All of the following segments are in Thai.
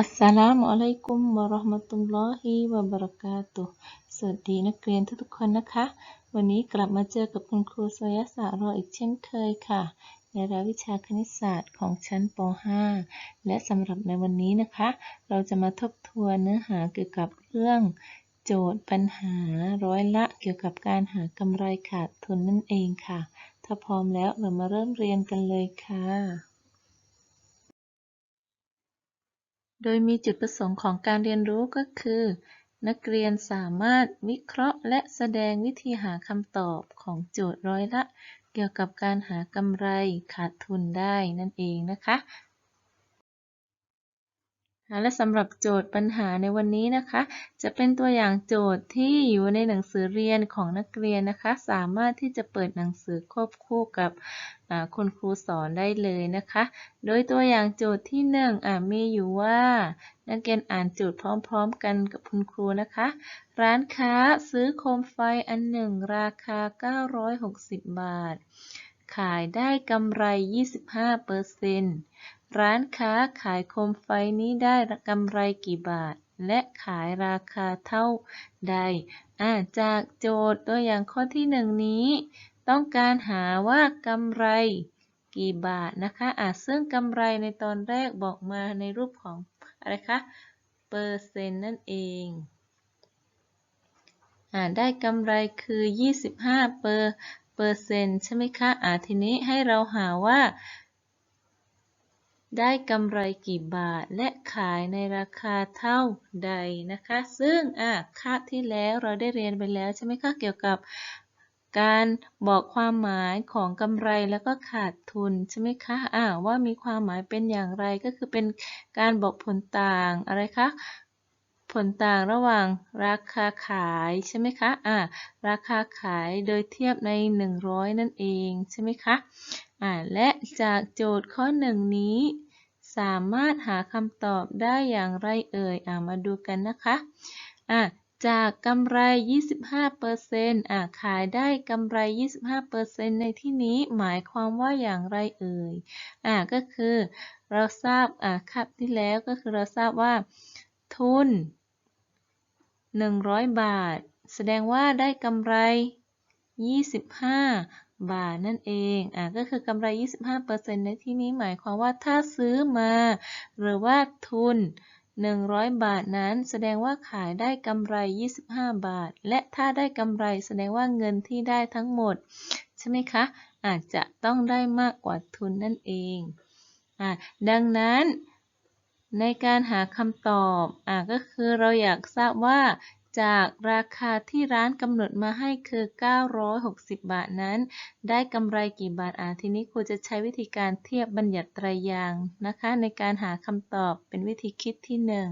อัสสลามุอะลัยกุมวะเราะห์มะตุลลอฮิวะบะเราะกาตุฮ์สวัสดีนักเรียนทุกๆคนนะคะ วันนี้กลับมาเจอกับคุณครูโซยะสะรออีกเช่นเคยค่ะ ในรายวิชาคณิตศาสตร์ของชั้นป .5 และสำหรับในวันนี้นะคะ เราจะมาทบทวนเนื้อหาเกี่ยวกับเรื่องโจทย์ปัญหาร้อยละเกี่ยวกับการหากำไรขาดทุนนั่นเองค่ะ ถ้าพร้อมแล้วเรามาเริ่มเรียนกันเลยค่ะ โดยมีจุดประสงค์ของการเรียนรู้ก็คือ นักเรียนสามารถวิเคราะห์และแสดงวิธีหาคำตอบของโจทย์ร้อยละ เกี่ยวกับการหากำไรขาดทุนได้นั่นเองนะคะ และสำหรับโจทย์ปัญหาในวันนี้นะคะ จะเป็นตัวอย่างโจทย์ที่อยู่ในหนังสือเรียนของนักเรียนนะคะ สามารถที่จะเปิดหนังสือควบคู่กับคุณครูสอนได้เลยนะคะ โดยตัวอย่างโจทย์ที่หนึ่งมีอยู่ว่า นักเรียนอ่านโจทย์พร้อมๆ กันกับคุณครูนะคะ ร้านค้าซื้อโคมไฟอันหนึ่งราคา 960 บาท ขายได้กำไร 25%เร้านค้าขายโคมไฟนี้ได้กำไรกี่บาท และขายราคาเท่าใด จากโจทย์ตัวอย่างข้อที่หนึ่งนี้ ต้องการหาว่ากำไรกี่บาทนะคะะซึ่งกำไรในตอนแรกบอกมาในรูปของอะไรคะ เปอร์เซ็นต์นั่นเองอได้กำไรคือ 25เปอร์เปอร์เซ็นต์ใช่ไหมคะะทีนี้ให้เราหาว่า ได้กำไรกี่บาทและขายในราคาเท่าใดนะคะ ซึ่งอะคาบที่แล้วเราได้เรียนไปแล้วใช่ไหมคะเกี่ยวกับการบอกความหมายของกำไรแล้วก็ขาดทุนใช่ไหมคะอ่าว่ามีความหมายเป็นอย่างไรก็คือเป็นการบอกผลต่างอะไรคะผลต่างระหว่างราคาขายใช่ไหมคะอ่าราคาขายโดยเทียบใน 100 นั่นเองใช่ไหมคะ และจากโจทย์ข้อหนึ่งนี้ สามารถหาคำตอบได้อย่างไรเอ่ยอมาดูกันนะคะอ่าจากกำไร 25%อ่าขายได้กำไร 25%ในที่นี้หมายความว่าอย่างไรเอ่ยอ่าก็คือเราทราบอ่าครับที่แล้วก็คือเราทราบว่า ทุน 100 บาท แสดงว่าได้กำไร 25 บาทนั่นเอง อ่าก็คือกำไร 25%ในที่นี้หมายความว่าถ้าซื้อมา หรือว่าทุน 100 บาทนั้น แสดงว่าขายได้กำไร 25 บาท และถ้าได้กำไรแสดงว่าเงินที่ได้ทั้งหมด ใช่ไหมคะ อาจจะต้องได้มากกว่าทุนนั่นเองอ่าดังนั้นในการหาคำตอบอ่าก็คือเราอยากทราบว่า จากราคาที่ร้านกำหนดมาให้คือ 960 บาทนั้น ได้กำไรกี่บาทอ่าทีนี้ครูจะใช้วิธีการเทียบบัญญัติไตรยางนะคะ ในการหาคำตอบเป็นวิธีคิดที่ 1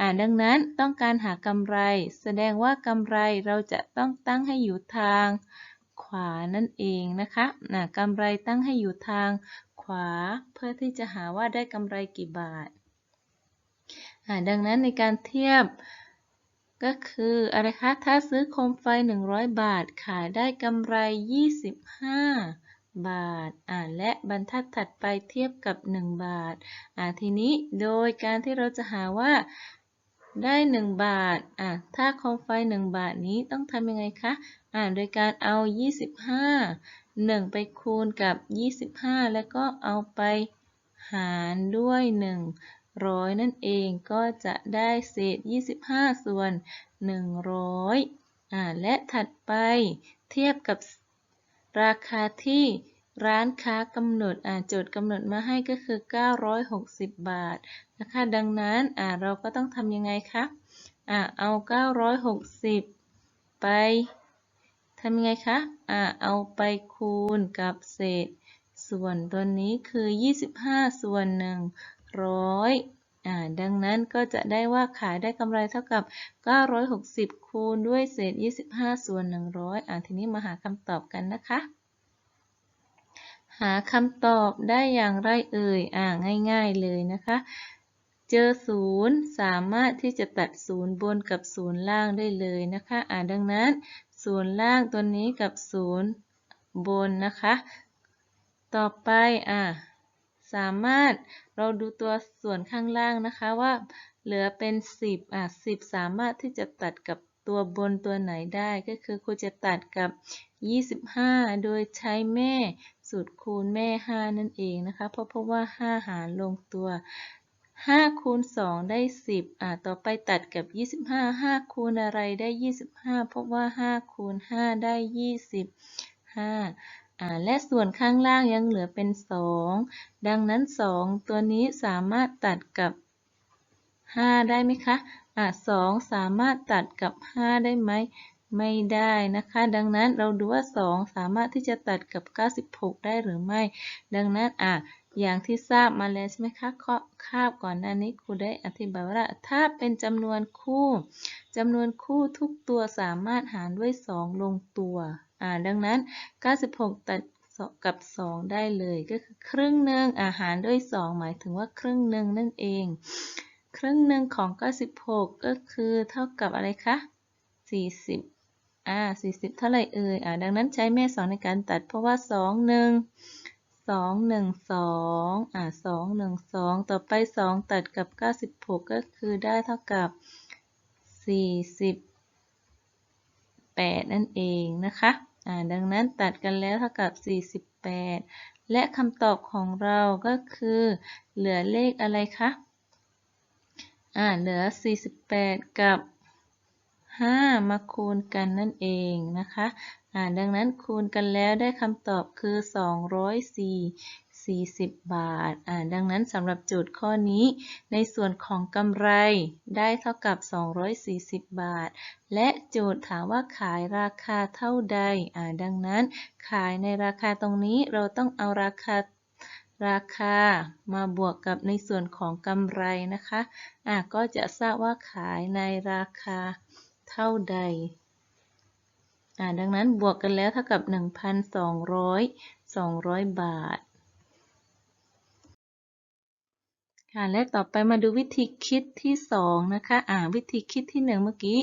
อ่าดังนั้นต้องการหากำไร แสดงว่ากำไรเราจะต้องตั้งให้อยู่ทางขวานั่นเองนะคะนะกำไรตั้งให้อยู่ทางขวา เพื่อที่จะหาว่าได้กำไรกี่บาทอ่าดังนั้นในการเทียบ ก็คืออะไรคะ ถ้าซื้อโคมไฟ 100 บาท ขายได้กำไร 25 บาท อ่าและบรรทัดถัดไปเทียบกับ 1 บาท อ่าทีนี้โดยการที่เราจะหาว่าได้ 1 บาท อ่าถ้าโคมไฟ 1 บาทนี้ต้องทำยังไงคะ อ่าโดยการเอา 25 1 ไปคูณกับ 25 แล้วก็เอาไปหารด้วย 1 ร้อยนั่นเองก็จะได้เศษ 25 ส่วน 100อ่าและถัดไปเทียบกับราคาที่ร้านค้ากำหนดอ่าโจทย์กำหนดมาให้ก็คือ 960 บาทนะคะดังนั้นอ่าเราก็ต้องทำยังไงคะอ่าเอา 960 ไปทำยังไงคะอ่าเอาไปคูณกับเศษ ส่วนตัวนี้คือ 25 ส่วน1 ร้อยอ่าดังนั้นก็จะได้ว่าขายได้กำไรเท่ากับ 960 คูณด้วยเศษ 25 ส่วน 100อ่าทีนี้มาหาคำตอบกันนะคะ หาคำตอบได้อย่างไรเอ่ยอ่าง่าย ๆเลยนะคะ เจอศูนย์สามารถที่จะตัดศูนย์บนกับศูนย์ล่างได้เลยนะคะอ่าดังนั้นศูนย์ล่างตัวนี้กับศูนย์บนนะคะ ต่อไปอ่า สามารถเราดูตัวส่วนข้างล่างนะคะว่า เหลือเป็น 10อะ10 สามารถที่จะตัดกับตัวบนตัวไหนได้ก็คือครูจะตัดกับ 25 โดยใช้แม่สูตรคูณแม่ 5 นั่นเองนะคะ เพราะเพราะว่า 5 หารลงตัว5คูณ2ได้ 10 อะต่อไปตัดกับ 25 5คูณอะไรได้ 25เพราะว่า 5 คูณ 5 ได้ 25อ่า และส่วนข้างล่างยังเหลือเป็น 2 ดังนั้น 2 ตัวนี้สามารถตัดกับ 5 ได้ไหมคะอ่า2สามารถตัดกับ 5 ได้ไหม ไม่ได้นะคะ ดังนั้นเราดูว่า 2 สามารถที่จะตัดกับ 96 ได้หรือไม่ ดังนั้นอะอย่างที่ทราบมาแล้วใช่ไหมคะข้อคาบก่อนหน้านี้ครูได้อธิบายว่าถ้าเป็นจำนวนคู่จำนวนคู่ทุกตัวสามารถหารด้วย 2 ลงตัว อ่าดังนั้น 96 ตัดกับ 2 ได้เลยก็คือครึ่งหนึ่งอาหารด้วย 2 หมายถึงว่าครึ่งหนึ่งนั่นเอง ครึ่งหนึ่งของ 96 ก็คือเท่ากับอะไรคะ 40 อ่า 40 เท่าไรเอ่ยอ่าดังนั้นใช้แม่ 2 ในการตัดเพราะว่า 2 1 2 1 2อ่า2 1 2 ต่อไป 2 ตัดกับ 96 ก็คือได้เท่ากับ 40 48 นั่นเองนะคะดังนั้นตัดกันแล้วเท่ากับ 48 และคำตอบของเราก็คือ เหลือเลขอะไรคะอ่าเหลือ 48 กับ 5 มาคูณกันนั่นเองนะคะอ่าดังนั้นคูณกันแล้วได้คำตอบคือ 204 40 บาทอ่าดังนั้นสำหรับโจทย์ข้อนี้ ในส่วนของกำไรได้เท่ากับ 240 บาท และโจทย์ถามว่าขายราคาเท่าใดอ่าดังนั้น ขายในราคาตรงนี้เราต้องเอาราคาราคามาบวกกับในส่วนของกำไรนะคะอ่าก็จะทราบว่าขายในราคาเท่าใดอ่าดังนั้นบวกกันแล้วเท่ากับ 1,200 200 บาท ค่ะและต่อไปมาดูวิธีคิดที่ 2 นะคะอ่าวิธีคิดที่ 1 เมื่อกี้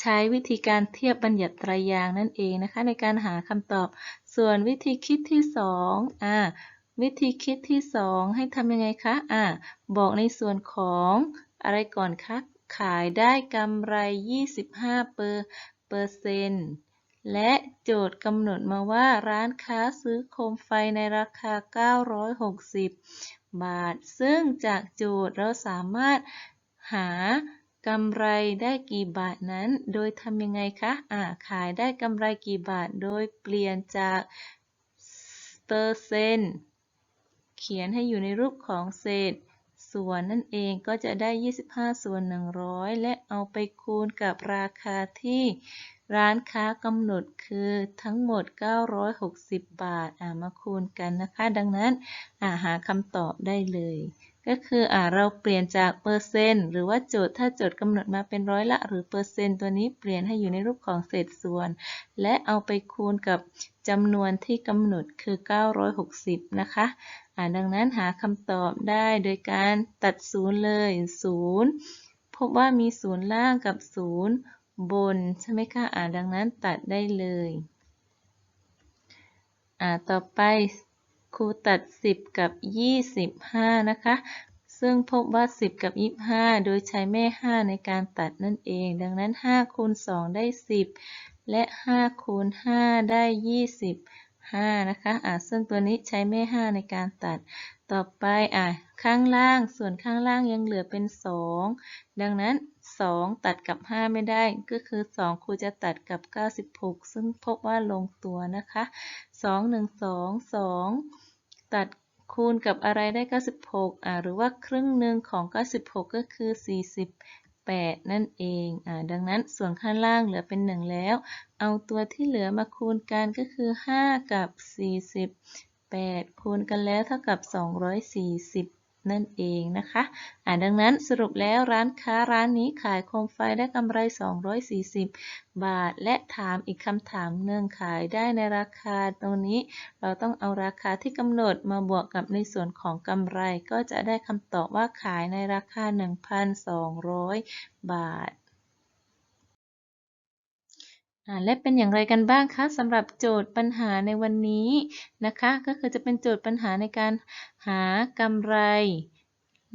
ใช้วิธีการเทียบบัญญัติไตรายางนั่นเองนะคะ ในการหาคำตอบ ส่วนวิธีคิดที่2อ่าวิธีคิดที่ 2 ให้ทำยังไงคะอ่าบอกในส่วนของอะไรก่อนคะขายได้กำไร 25เปอร์เปอร์เซ็นต์ และโจทย์กำหนดมาว่าร้านค้าซื้อโคมไฟในราคา 960 บาท ซึ่งจากโจทย์เราสามารถหากำไรได้กี่บาทนั้น โดยทำยังไงคะอ่าขายได้กำไรกี่บาท โดยเปลี่ยนจากเปอร์เซ็นต์เขียนให้อยู่ในรูปของเศษ ส่วนนั่นเองก็จะได้ 25 ส่วน 100 และเอาไปคูณกับราคาที่ร้านค้ากำหนดคือทั้งหมด 960 บาท อ่ามาคูณกันนะคะ ดังนั้น อ่าหาคำตอบได้เลย ก็คืออ่าเราเปลี่ยนจากเปอร์เซ็นต์หรือว่าโจทย์ถ้าโจทย์กำหนดมาเป็นร้อยละ หรือเปอร์เซ็นต์ตัวนี้เปลี่ยนให้อยู่ในรูปของเศษส่วน และเอาไปคูณกับจำนวนที่กำหนดคือ 960 นะคะอ่าดังนั้นหาคำตอบได้โดยการตัดศูนย์เลย0พบว่ามีศูนย์ล่างกับศูนย์บนใช่ไหมคะอ่าดังนั้นตัดได้เลยอ่าต่อไป ครูตัด 10 กับ 25 นะคะ ซึ่งพบว่า 10 กับ 25 โดยใช้แม่ 5 ในการตัดนั่นเอง ดังนั้น 5 คูณ 2 ได้ 10 และ 5 คูณ 5 ได้ 25 นะคะ อ่าซึ่งตัวนี้ใช้แม่ 5 ในการตัด ต่อไป อ่าข้างล่าง ส่วนข้างล่างยังเหลือเป็น 2 ดังนั้น 2 ตัดกับ 5 ไม่ได้ก็คือ 2ครูจะตัดกับ 96 ซึ่งพบว่าลงตัวนะคะ 2 1 2 2 ตัดคูณกับอะไรได้ 96อ่าหรือว่าครึ่งหนึ่งของ 96 ก็คือ 48 นั่นเองอ่าดังนั้นส่วนข้างล่างเหลือเป็น 1 แล้ว เอาตัวที่เหลือมาคูณกันก็คือ 5 กับ 48 คูณกันแล้วเท่ากับ 240 นั่นเองนะคะอ่าดังนั้นสรุปแล้วร้านค้าร้านนี้ขายโคมไฟได้กำไร 240 บาท และถามอีกคำถามหนึ่งขายได้ในราคาตรงนี้ เราต้องเอาราคาที่กำหนดมาบวกกับในส่วนของกำไร ก็จะได้คำตอบว่าขายในราคา 1,200 บาท และเป็นอย่างไรกันบ้างคะสำหรับโจทย์ปัญหาในวันนี้นะคะ ก็คือจะเป็นโจทย์ปัญหาในการหากำไร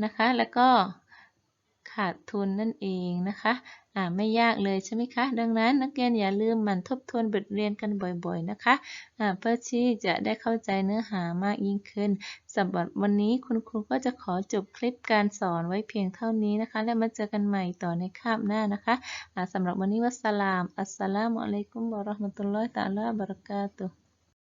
นะคะ แล้วก็ขาดทุนนั่นเองนะคะ อ่าไม่ยากเลยใช่ไหมคะ ดังนั้นนักเรียนอย่าลืมหมั่นทบทวนบทเรียนกันบ่อยๆนะคะอ่าเพื่อที่จะได้เข้าใจเนื้อหามากยิ่งขึ้นสำหรับวันนี้คุณครูก็จะขอจบคลิปการสอนไว้เพียงเท่านี้นะคะ แล้วมาเจอกันใหม่ต่อในคาบหน้านะคะอ่าสำหรับวันนี้วัสสลาม อัสสลามุอะลัยกุมวะราะห์มะตุลลอฮิตะอาลาบะเราะกาตุฮ์